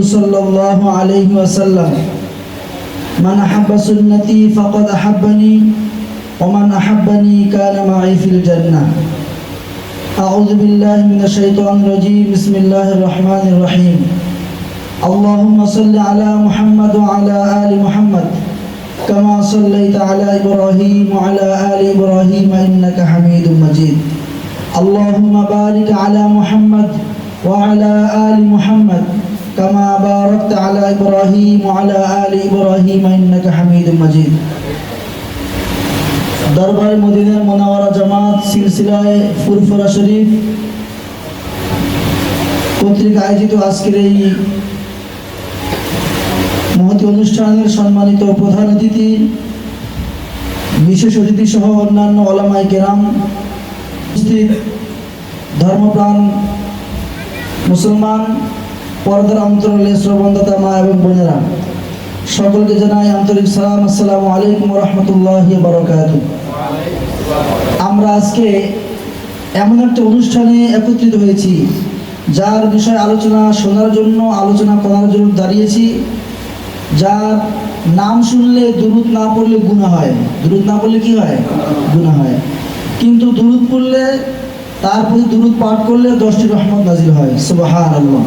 صلى الله عليه وسلم من أحب سنتي فقد أحبني ومن أحبني كان معي في الجنة أعوذ بالله من الشيطان الرجيم بسم الله الرحمن الرحيم اللهم صل على محمد وعلى آل محمد كما صليت على إبراهيم وعلى آل إبراهيم إنك حميد مجيد اللهم بارك على محمد وعلى آل محمد كما باركت على إبراهيم وعلى آل إبراهيم إنك حميد مجيد দরবার মদিনার মোনাওয়ারা জামাত সিলসিলায় ফুরফুরা শরীফ কর্তৃক আয়োজিত আজকের এই মহতি অনুষ্ঠানের সম্মানিত প্রধান অতিথি বিশেষ অতিথি সহ অন্যান্য ওলামাই কেরাম উপস্থিত ধর্মপ্রাণ মুসলমান পর্দার অন্তরালে শ্রবণদাতা মা এবং বোনেরা, সকলকে জানাই আন্তরিক সালাম, আসসালামু আলাইকুম রহমতুল্লাহ বারকাত আমরা আজকে এমন একটা অনুষ্ঠানে একত্রিত হয়েছি, যার বিষয়ে আলোচনা শোনার জন্য, আলোচনা করার জন্য দাঁড়িয়েছি, যার নাম শুনলে দুরুদ না পড়লে গুণা হয়। দুরুদ না পড়লে কি হয়? গুণা হয়। কিন্তু দুরুদ পড়লে তার প্রতি দুরুদ পাঠ করলে দশটি রহমত নাজির হয়। সুবাহান আল্লাহ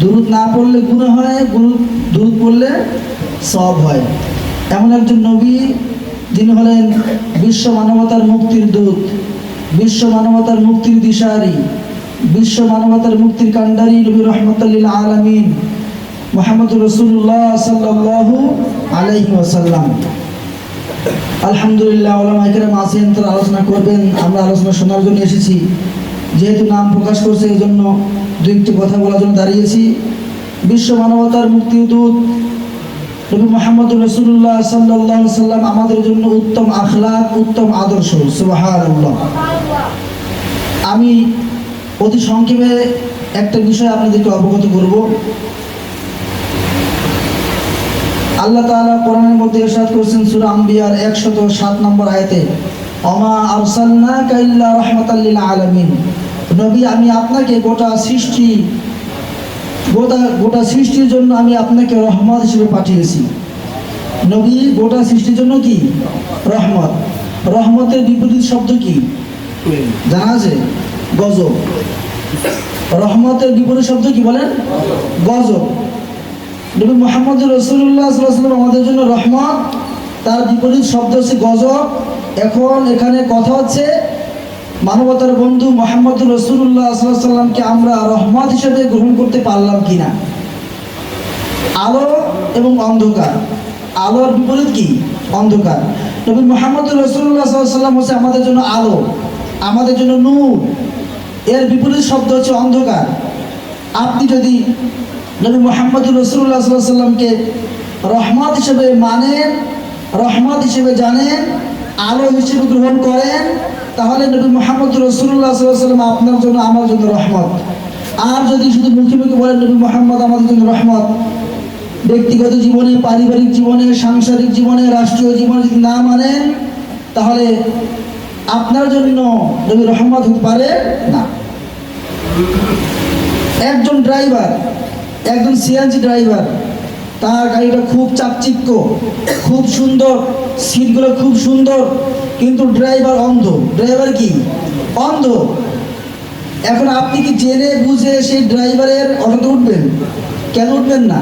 দুরুদ না পড়লে গুণা হয় গুরুদ দুরুদ পড়লে সব হয়। এমন একজন নবী, যিনি হলেন বিশ্ব মানবতার মুক্তির দূত, বিশ্ব মানবতার মুক্তির দিশারি, বিশ্ব মানবতার মুক্তির কাণ্ডারি নবী রহমতুল্লিল আলমিন মোহাম্মদ রসুল্লাহ সাল্লাহ আলাইহি ওয়াসাল্লাম। আলহামদুলিল্লাহ ওলামা একরাম আসেন তারা আলোচনা করবেন। আমরা আলোচনা শোনার জন্য এসেছি। যেহেতু নাম প্রকাশ করছে এই জন্য একটি কথা বলার জন্য দাঁড়িয়েছি। বিশ্ব মানবতার মুক্তির দূত নবী মোহাম্মদ রসুল্লাহ সাল্লাহ সাল্লাম আমাদের জন্য উত্তম আখলাক, উত্তম আদর্শ। সুবাহার আমি অতি সংক্ষেপে একটা বিষয় আপনাদেরকে অবগত করব। আল্লাহ তাআলা কোরআনের মধ্যে ইরশাদ করেছেন সূরা আম্বিয়ার 107 নম্বর আয়াতে অমা আরসালনাকা ইল্লা রাহমাতাল লিল আলামিন। নবী, আমি আপনাকে গোটা সৃষ্টি, গোটা গোটা সৃষ্টির জন্য আমি আপনাকে রহমত হিসেবে পাঠিয়েছি। নবী, গোটা সৃষ্টির জন্য কি? রহমত। রহমতের বিপরীত শব্দ কি? জানা আছে? গজব। রহমতের বিপরীত শব্দ কি বলেন? গজব। নবী মোহাম্মদ রসুল্লাহ আমাদের জন্য রহমত। তার বিপরীত শব্দ হচ্ছে গজব। এখন এখানে কথা হচ্ছে মানবতার বন্ধু মোহাম্মদ রসুল্লাহ সাল্লামকে আমরা রহমত হিসেবে গ্রহণ করতে পারলাম কিনা? আলো এবং অন্ধকার। আলোর বিপরীত কি? অন্ধকার। নবী মোহাম্মদ রসুল্লাহ সাল্লাম হচ্ছে আমাদের জন্য আলো, আমাদের জন্য নূর। এর বিপরীত শব্দ হচ্ছে অন্ধকার। আপনি যদি নবী মোহাম্মদ রসুল্লাহ সাল্লামকে রহমত হিসেবে মানেন, রহমত হিসেবে জানেন, আলো হিসেবে গ্রহণ করেন তাহলে নবী মোহাম্মদ রসুল্লাহ সাল্লাম আপনার জন্য আমার জন্য রহমত। আর যদি শুধু মুখে মুখে বলেন নবী মোহাম্মদ আমাদের জন্য রহমত, ব্যক্তিগত জীবনে, পারিবারিক জীবনে, সাংসারিক জীবনে, রাষ্ট্রীয় জীবনে যদি না মানেন, তাহলে আপনার জন্য নবী রহমত হতে পারে না। একজন ড্রাইভার, একজন সিএনজি ড্রাইভার তার গাড়িটা খুব চাকচিক্য, খুব সুন্দর, সিটগুলো খুব সুন্দর, কিন্তু ড্রাইভার অন্ধ। ড্রাইভার কি? অন্ধ। এখন আপনি কি জেনে বুঝে সেই ড্রাইভারের অটোতে উঠবেন? কেন উঠবেন না?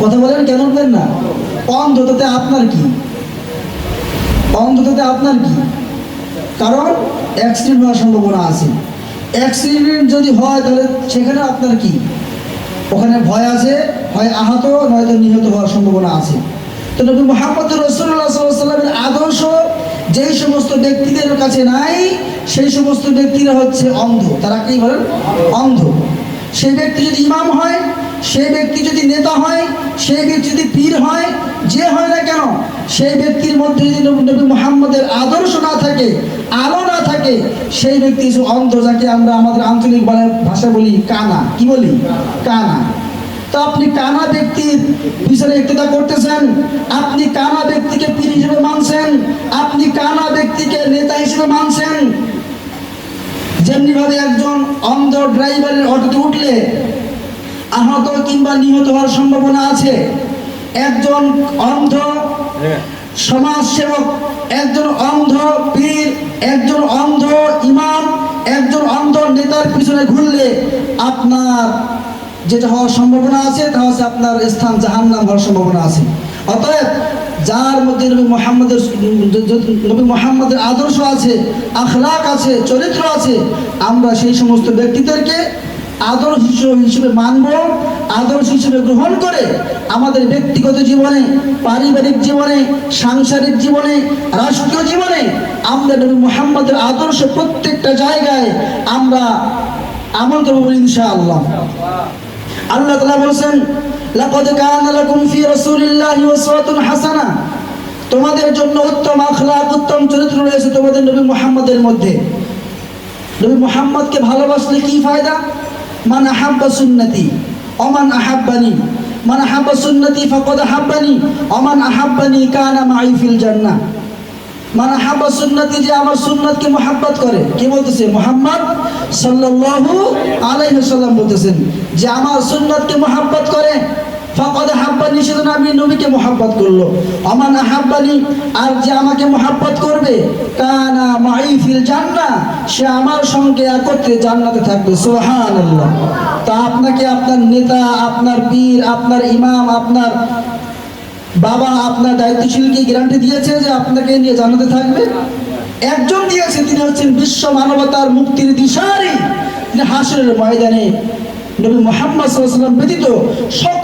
কথা বলেন, কেন উঠবেন না? অন্ধ তাতে আপনার কি? অন্ধ তাতে আপনার কি? কারণ অ্যাক্সিডেন্ট হওয়ার সম্ভাবনা আছে। অ্যাক্সিডেন্ট যদি হয়, তাহলে সেখানে আপনার কি? ওখানে ভয় আছে হয় আহত, নয়তো নিহত হওয়ার সম্ভাবনা আছে। তো নবী মোহাম্মদ রসুল্লাহ সাল্লামের আদর্শ, যেই সমস্ত ব্যক্তিদের কাছে নাই, সেই সমস্ত ব্যক্তিরা হচ্ছে অন্ধ। তারা কি বলেন? অন্ধ। সেই ব্যক্তি যদি ইমাম হয় সেই ব্যক্তি যদি নেতা হয়, সেই ব্যক্তি যদি পীর হয়, যে হয় না কেন, সেই ব্যক্তির মধ্যে যদি নবী মোহাম্মদের আদর্শ না থাকে, আলো না থাকে, সেই ব্যক্তি অন্ধ, যাকে আমরা আমাদের আঞ্চলিক ভাষা বলি কানা। কি বলি? কানা। তো আপনি কানা ব্যক্তির পিছনে ইক্তদা করতেছেন, আপনি কানা ব্যক্তিকে পীর হিসেবে মানছেন, আপনি কানা ব্যক্তিকে নেতা হিসেবে মানছেন। যেমনি ভাবে একজন অন্ধ ড্রাইভারের অটোতে উঠলে আহত কিংবা নিহত হওয়ার সম্ভাবনা আছে। একজন অন্ধ সমাজ সেবক একজন অন্ধ পীর, একজন অন্ধ ইমাম, একজন অন্ধ নেতার পিছনে ঘুরলে আপনার যেটা হওয়ার সম্ভাবনা আছে, তা হচ্ছে আপনার স্থান জাহান্নাম হওয়ার সম্ভাবনা আছে। অতএব যার মধ্যে নবী মোহাম্মদের নবী মোহাম্মদের আদর্শ আছে, আখলাক আছে, চরিত্র আছে, আমরা সেই সমস্ত ব্যক্তিদেরকে আদর্শ হিসেবে- মানব, আদর্শ হিসেবে গ্রহণ করে আমাদের ব্যক্তিগত জীবনে, পারিবারিক জীবনে, সাংসারিক জীবনে, রাষ্ট্রীয় জীবনে আমরা নবী মোহাম্মদের আদর্শ প্রত্যেকটা জায়গায় আমরা আমল করব ইনশাআল্লাহ। আল্লাহ তাআলা বলেন লাকাদ কানা লাকুম ফি রাসূলিল্লাহি উসওয়াতুন হাসানা। তোমাদের জন্য উত্তম আখলাক, উত্তম চরিত্র রয়েছে তোমাদের নবী মুহাম্মদের মধ্যে। নবী মুহাম্মদকে ভালোবাসলে কি ফায়দা? মান আহাব্বা সুন্নতি, অমান আহাব্বানি। মান আহাব্বা সুন্নতি ফকদ আহাব্বানি, অমান আহাব্বানি কানা মাই ফিল জান্নাহ। মান আহাব্বা সুন্নতি যে আমার সুন্নতকে মোহাব্বত করে, কি বলতেছে? মোহাম্মদ সাল্লাল্লাহু আলাইহি সাল্লাম বলতেছেন যে আমার সুন্নতকে মোহাব্বত করে আপনার নেতা, আপনার পীর, আপনার ইমাম, আপনার বাবা, আপনার দায়িত্বশীলকে গ্যারান্টি দিয়েছে যে আপনাকে নিয়ে জানাতে থাকবে? একজন দিয়েছে, তিনি হচ্ছেন বিশ্ব মানবতার মুক্তির দিশারি। তিনি হাসরের ময়দানে নবী মোহাম্মদ ব্যতীত সকল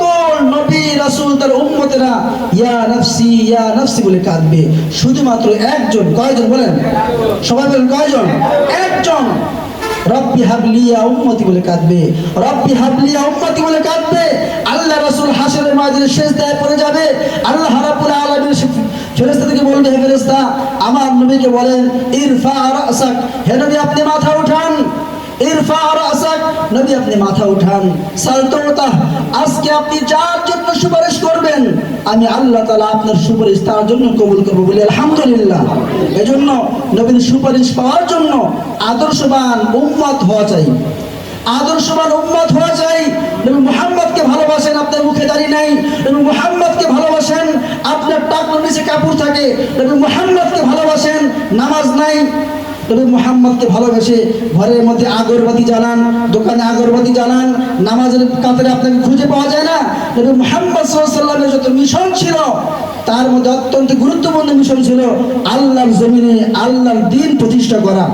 শুধুমাত্র একজন, কয়জন বলেন? সবাই বলেন কয়জন? একজন। রব্বি হাবলিয়া বলে কাঁদবে। রব্বি হাবলিয়া বলে কাঁদবে। আল্লাহ রাসূল হাসরের মাঝে দায় পড়ে যাবে। আল্লাহ থেকে বলবে আমার নবীকে বলেন, ইরফা হে নবী আপনি মাথা উঠান। ইরফা রাসাক নবী আপনি মাথা উঠান। সালতোতা আজকে আপনি যার জন্য সুপারিশ করবেন, আমি আল্লাহ তালা আপনার সুপারিশ তার জন্য কবুল করব বলি আলহামদুলিল্লাহ। এজন্য নবীন সুপারিশ পাওয়ার জন্য আদর্শবান উম্মত হওয়া চাই। আদর্শবান উম্মত হওয়া চাই। নবী মোহাম্মদকে ভালোবাসেন, আপনার মুখে দাড়ি নাই। নবী মোহাম্মদকে ভালোবাসেন, আপনার টাকনোর নিচে কাপড় থাকে। নবী মোহাম্মদকে ভালোবাসেন, নামাজ নাই। নবী মুহাম্মদকে ভালোবেসে ঘরের মধ্যে আগরবাতি জ্বালান, দোকানে আগরবাতি জ্বালান, নামাজের কাতারে আপনাকে খুঁজে পাওয়া যায় না। নবী মুহাম্মদ সাল্লামের যত মিশন ছিল, তার মধ্যে অত্যন্ত গুরুত্বপূর্ণ মিশন ছিল আল্লাহর জমিনে আল্লাহর দিন প্রতিষ্ঠা করা,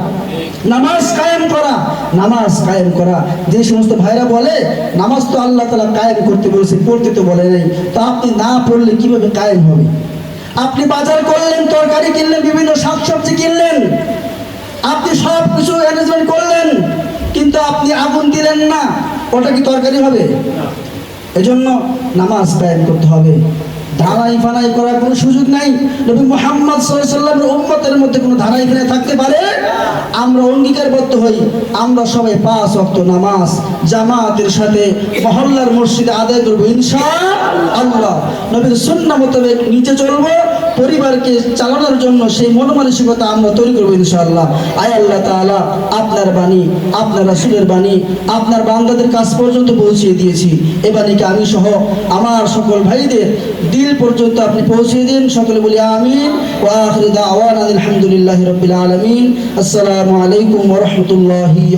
নামাজ কায়েম করা, নামাজ কায়েম করা। যে সমস্ত ভাইরা বলে, নামাজ তো আল্লাহ তালা কায়েম করতে বলেছে, পড়তে তো বলে নাই। তো আপনি না পড়লে কীভাবে কায়েম হবে? আপনি বাজার করলেন, তরকারি কিনলেন, বিভিন্ন শাকসবজি কিনলেন আপনি সব কিছু অ্যারেঞ্জমেন্ট করলেন, কিন্তু আপনি আগুন দিলেন না। ওটা কি তরকারি হবে? এজন্য নামাজ কায়েম করতে হবে। ধারাই ফানাই করার কোনো সুযোগ নাই। নবী মোহাম্মদ সাল্লামের উম্মতের মধ্যে কোনো ধারাই ফানাই থাকতে পারে? আমরা অঙ্গীকারবদ্ধ হই। আমরা সবাই পাঁচ অক্ত নামাজ, জামাতের সাথে মহল্লার মসজিদে আদায় করব ইনশা আল্লাহ নবীর সুন্না মোতাবেক নিচে চলবো। পরিবারকে চালানোর জন্য সেই মনোমানসিকতা আমরা তৈরি করব ইনশাআল্লাহ। আয় আল্লাহ তাআলা, আপনার বাণী, আপনার রাসূলের বাণী, আপনার বান্দাদের কাছ পর্যন্ত পৌঁছিয়ে দিয়েছি। এ বাণীকে আমি সহ আমার সকল ভাইদের দিল পর্যন্ত আপনি পৌঁছিয়ে দিন। সকলে বলি আমিন। ওয়া আখির দাওয়ানা আলহামদুলিল্লাহি রাব্বিল আলামিন। আসসালামু আলাইকুম রাহমাতুল্লাহি